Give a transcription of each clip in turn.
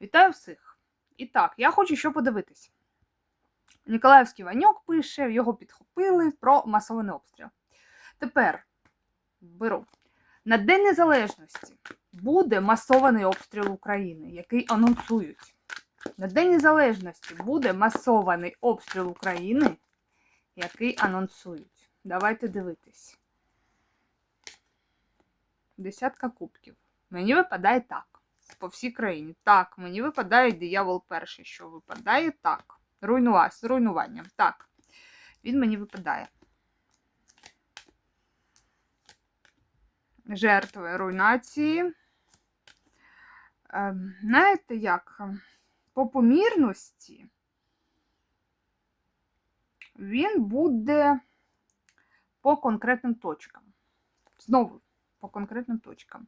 Вітаю всіх! І так, я хочу що подивитись. Ніколаївський Ваньок пише, його підхопили про масований обстріл. Тепер беру. На День Незалежності буде масований обстріл України, який анонсують. На День Незалежності буде масований обстріл України, який анонсують. Давайте дивитись. Десятка кубків. Мені випадає так. По всій країні. Так, мені випадає диявол перший, що випадає так. Руйнува... З руйнуванням. Так. Він мені випадає. Жертви руйнації. Ем, знаєте як? По помірності він буде по конкретним точкам. Знову по конкретним точкам.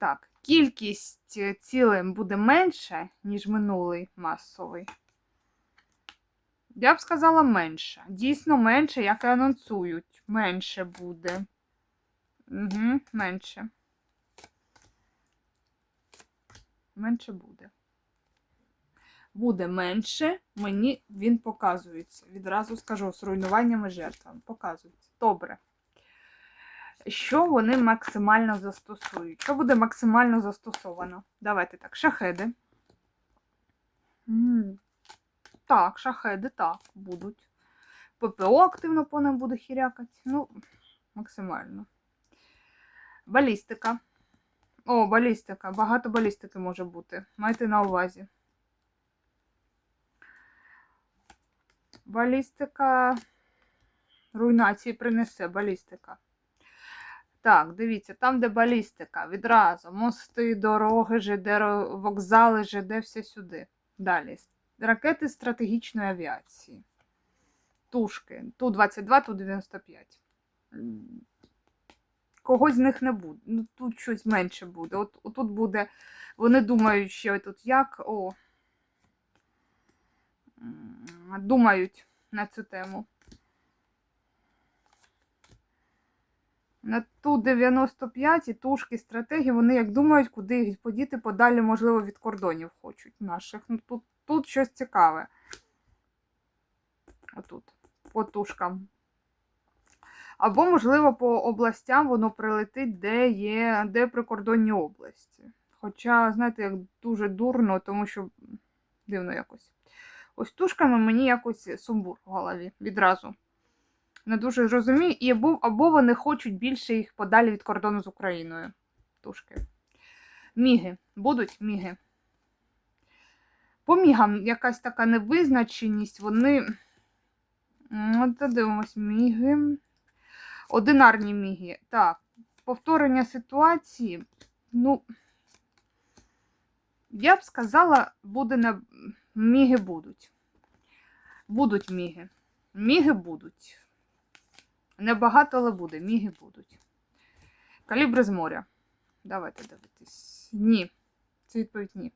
Так, кількість е, цілим буде менше, ніж минулий масовий. Я б сказала менше. Дійсно менше, як і анонсують. Менше буде. Угу, менше. Менше буде. Буде менше, мені він показується. Відразу скажу з руйнуваннями жертвами. Показується. Добре. Що вони максимально застосують? Що буде максимально застосовано? Давайте так, шахеди. М, Так, шахеди, так, будуть. ППО активно по ним буде хірякати. Ну, максимально. Балістика. О, балістика. Багато балістики може бути. Майте на увазі. Балістика. Руйнації принесе балістика. Так, дивіться, там, де балістика, відразу мости, дороги, ЖД, вокзали, ЖД, все сюди. Далі. Ракети стратегічної авіації. Тушки. Ту-22, Ту-95. Когось з них не буде. Ну, тут щось менше буде. От, отут буде. Вони думають, що тут як. О. Думають на цю тему. На ту 95 і тушки стратегії, вони як думають, куди їх подіти подалі, можливо, від кордонів хочуть наших. Ну, тут, тут щось цікаве. Отут, по тушкам. Або, можливо, по областям воно прилетить, де є, де прикордонні області. Хоча, знаєте, як дуже дурно, тому що дивно якось. Ось тушками мені якось сумбур в голові відразу не дуже розумію, і або, або вони хочуть більше їх подалі від кордону з Україною. Тушки. Міги. Будуть міги. По мігам якась така невизначеність, вони. От дивимось, міги. Одинарні міги. Так, повторення ситуації. Ну, я б сказала, буде на міги будуть. Будуть міги. Міги будуть. Небагато, але буде. Міги будуть. Калібри з моря. Давайте дивитись. Ні. Це відповідь ні.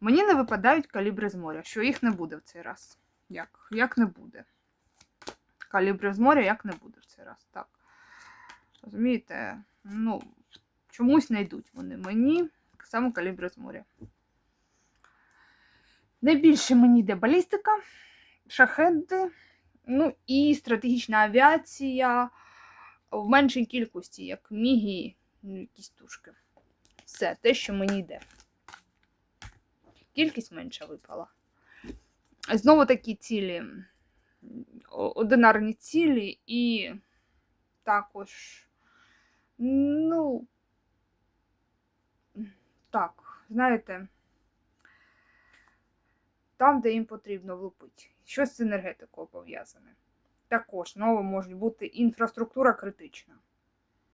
Мені не випадають калібри з моря, що їх не буде в цей раз. Як? Як не буде? Калібри з моря як не буде в цей раз. Так. Розумієте? Ну, чомусь не йдуть вони мені. Саме калібри з моря. Найбільше мені йде балістика, шахеди. Ну і стратегічна авіація в меншій кількості, як міги, ну, якісь тушки. Все, те, що мені йде. Кількість менша випала. Знову такі цілі, одинарні цілі, і також, ну, так, знаєте, там, де їм потрібно влупити. Щось з енергетикою пов'язане. Також знову може бути інфраструктура критична.